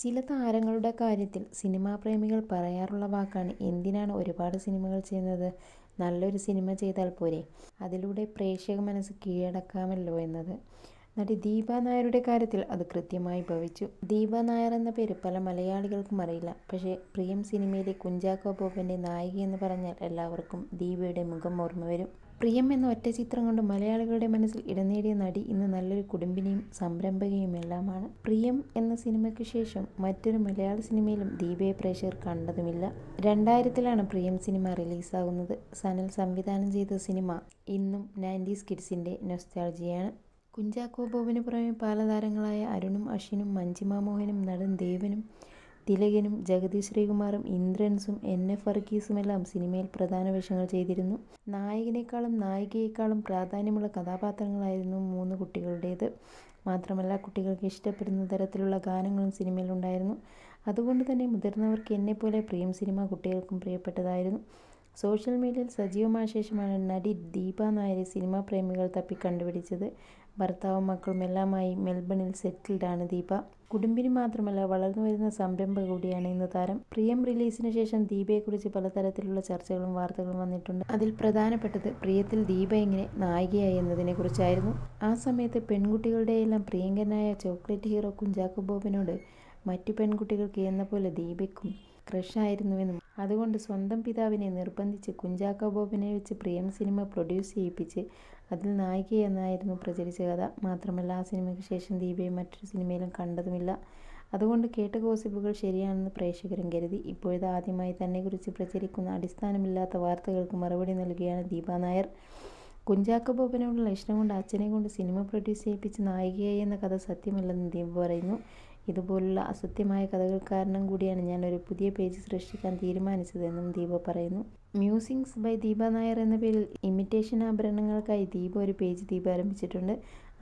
ചില താരങ്ങളുടെ കാര്യത്തിൽ സിനിമാ പ്രേമികൾ പറയാറുള്ള വാക്കാണ് എന്തിനാണ് ഒരുപാട് സിനിമകൾ ചെയ്യുന്നത്? നല്ലൊരു സിനിമ ചെയ്താൽ പോരെ? അതിലൂടെ പ്രേക്ഷക മനസ്സ് കീഴടക്കാമല്ലോ എന്നത്. നടി ദീപ നായരുടെ കാര്യത്തിൽ അത് കൃത്യമായി ഭവിച്ചു. ദീപ നായർ എന്ന പേര് പല മലയാളികൾക്കും അറിയില്ല. പക്ഷേ പ്രിയം സിനിമയിലെ കുഞ്ചാക്കോ ബോബന്റെ നായിക എന്ന് പറഞ്ഞാൽ എല്ലാവർക്കും ദീപയുടെ മുഖം ഓർമ്മ വരും. പ്രിയം എന്ന ഒറ്റ ചിത്രം കൊണ്ട് മലയാളികളുടെ മനസ്സിൽ ഇടം നേടിയ നടി ഇന്ന് നല്ലൊരു കുടുംബിനിയും സംരംഭകയും എല്ലാമാണ്. പ്രിയം എന്ന സിനിമയ്ക്ക് ശേഷം മറ്റൊരു മലയാള സിനിമയിലും ദീപയെ പ്രേക്ഷകർ കണ്ടതുമില്ല. രണ്ടായിരത്തിലാണ് പ്രിയം സിനിമ റിലീസാകുന്നത്. സനൽ സംവിധാനം ചെയ്ത സിനിമ ഇന്നും നയന്റീസ് കിഡ്സിന്റെ നൊസ്റ്റാൾജിയാണ് കുഞ്ചാക്കോ ബോബിന് പുറമെ താരങ്ങളായ അരുണും അശ്വിനും മഞ്ജിമ മോഹനും നടൻ ദേവനും തിലകനും ജഗതി ശ്രീകുമാറും ഇന്ദ്രൻസും എൻ എഫ് വർഗീസുമെല്ലാം സിനിമയിൽ പ്രധാന വേഷങ്ങൾ ചെയ്തിരുന്നു. നായകനേക്കാളും നായികയേക്കാളും പ്രാധാന്യമുള്ള കഥാപാത്രങ്ങളായിരുന്നു മൂന്ന് കുട്ടികളുടേത്. മാത്രമല്ല കുട്ടികൾക്ക് ഇഷ്ടപ്പെടുന്ന തരത്തിലുള്ള ഗാനങ്ങളും സിനിമയിലുണ്ടായിരുന്നു. അതുകൊണ്ട് തന്നെ മുതിർന്നവർക്ക് എന്നെപ്പോലെ പ്രിയം സിനിമ കുട്ടികൾക്കും പ്രിയപ്പെട്ടതായിരുന്നു. സോഷ്യൽ മീഡിയയിൽ സജീവമായ ശേഷമാണ് നടി ദീപ നായരെ സിനിമാ പ്രേമികൾ തപ്പി കണ്ടുപിടിച്ചത്. ഭർത്താവും മക്കളും എല്ലാമായി മെൽബണിൽ സെറ്റിൽഡാണ് ദീപ. കുടുംബിനി മാത്രമല്ല വളർന്നു വരുന്ന സംരംഭ കൂടിയാണ് ഇന്ന് താരം. പ്രിയം റിലീസിന് ശേഷം ദീപയെക്കുറിച്ച് പലതരത്തിലുള്ള ചർച്ചകളും വാർത്തകളും വന്നിട്ടുണ്ട്. അതിൽ പ്രധാനപ്പെട്ടത് പ്രിയത്തിൽ ദീപ എങ്ങനെ നായികയായി എന്നതിനെക്കുറിച്ചായിരുന്നു. ആ സമയത്ത് പെൺകുട്ടികളുടെയെല്ലാം പ്രിയങ്കനായ ചോക്ലേറ്റ് ഹീറോ കുഞ്ചാക്കോ ബോബിനോട് മറ്റു പെൺകുട്ടികൾക്ക് എന്ന പോലെ ദീപയ്ക്കും ക്രഷായിരുന്നുവെന്നും അതുകൊണ്ട് സ്വന്തം പിതാവിനെ നിർബന്ധിച്ച് കുഞ്ചാക്കോ ബോബനെ വെച്ച് പ്രിയം സിനിമ പ്രൊഡ്യൂസ് ചെയ്യിപ്പിച്ച് അതിൽ നായിക എന്നായിരുന്നു പ്രചരിച്ച കഥ. മാത്രമല്ല ആ സിനിമയ്ക്ക് ശേഷം ദീപയെ മറ്റൊരു സിനിമയിലും കണ്ടതുമില്ല. അതുകൊണ്ട് കേട്ട ഗോസിപ്പുകൾ ശരിയാണെന്ന് പ്രേക്ഷകരും കരുതി. ഇപ്പോഴത്തെ ആദ്യമായി തന്നെക്കുറിച്ച് പ്രചരിക്കുന്ന അടിസ്ഥാനമില്ലാത്ത വാർത്തകൾക്ക് മറുപടി നൽകുകയാണ് ദീപ നായർ. കുഞ്ചാക്കോ ബോബനോടുള്ള ഇഷ്ടം കൊണ്ട് അച്ഛനെ കൊണ്ട് സിനിമ പ്രൊഡ്യൂസ് ചെയ്യിപ്പിച്ച് നായികയായി എന്ന കഥ സത്യമല്ലെന്ന് ദീപ പറയുന്നു. ഇതുപോലുള്ള അസത്യമായ കഥകൾ കാരണം കൂടിയാണ് ഞാൻ ഒരു പുതിയ പേജ് സൃഷ്ടിക്കാൻ തീരുമാനിച്ചതെന്നും ദീപ പറയുന്നു. മ്യൂസിങ്സ് ബൈ ദീപ നായർ എന്ന പേരിൽ ഇമിറ്റേഷൻ ആഭരണങ്ങൾക്കായി ദീപ ഒരു പേജ് ദീപ ആരംഭിച്ചിട്ടുണ്ട്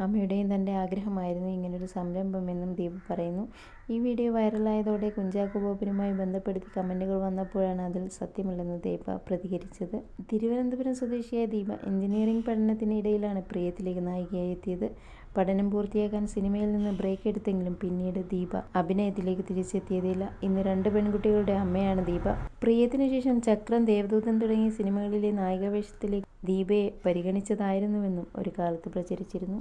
അമ്മയുടെയും തന്റെ ആഗ്രഹമായിരുന്നു ഇങ്ങനൊരു സംരംഭമെന്നും ദീപ പറയുന്നു. ഈ വീഡിയോ വൈറലായതോടെ കുഞ്ചാക്കോ ബോബിനുമായി ബന്ധപ്പെടുത്തി കമന്റുകൾ വന്നപ്പോഴാണ് അതിൽ സത്യമില്ലെന്ന് ദീപ പ്രതികരിച്ചത്. തിരുവനന്തപുരം സ്വദേശിയായ ദീപ എഞ്ചിനീയറിംഗ് പഠനത്തിനിടയിലാണ് പ്രിയത്തിലേക്ക് നായികയായി എത്തിയത്. പഠനം പൂർത്തിയാക്കാൻ സിനിമയിൽ നിന്ന് ബ്രേക്ക് എടുത്തെങ്കിലും പിന്നീട് ദീപ അഭിനയത്തിലേക്ക് തിരിച്ചെത്തിയതില്ല. ഇന്ന് രണ്ട് പെൺകുട്ടികളുടെ അമ്മയാണ് ദീപ. പ്രിയത്തിനു ശേഷം ചക്രം ദേവദൂതൻ തുടങ്ങിയ സിനിമകളിലെ നായികാവേഷത്തിലേക്ക് ദീപയെ പരിഗണിച്ചതായിരുന്നുവെന്നും ഒരു കാലത്ത് പ്രചരിച്ചിരുന്നു.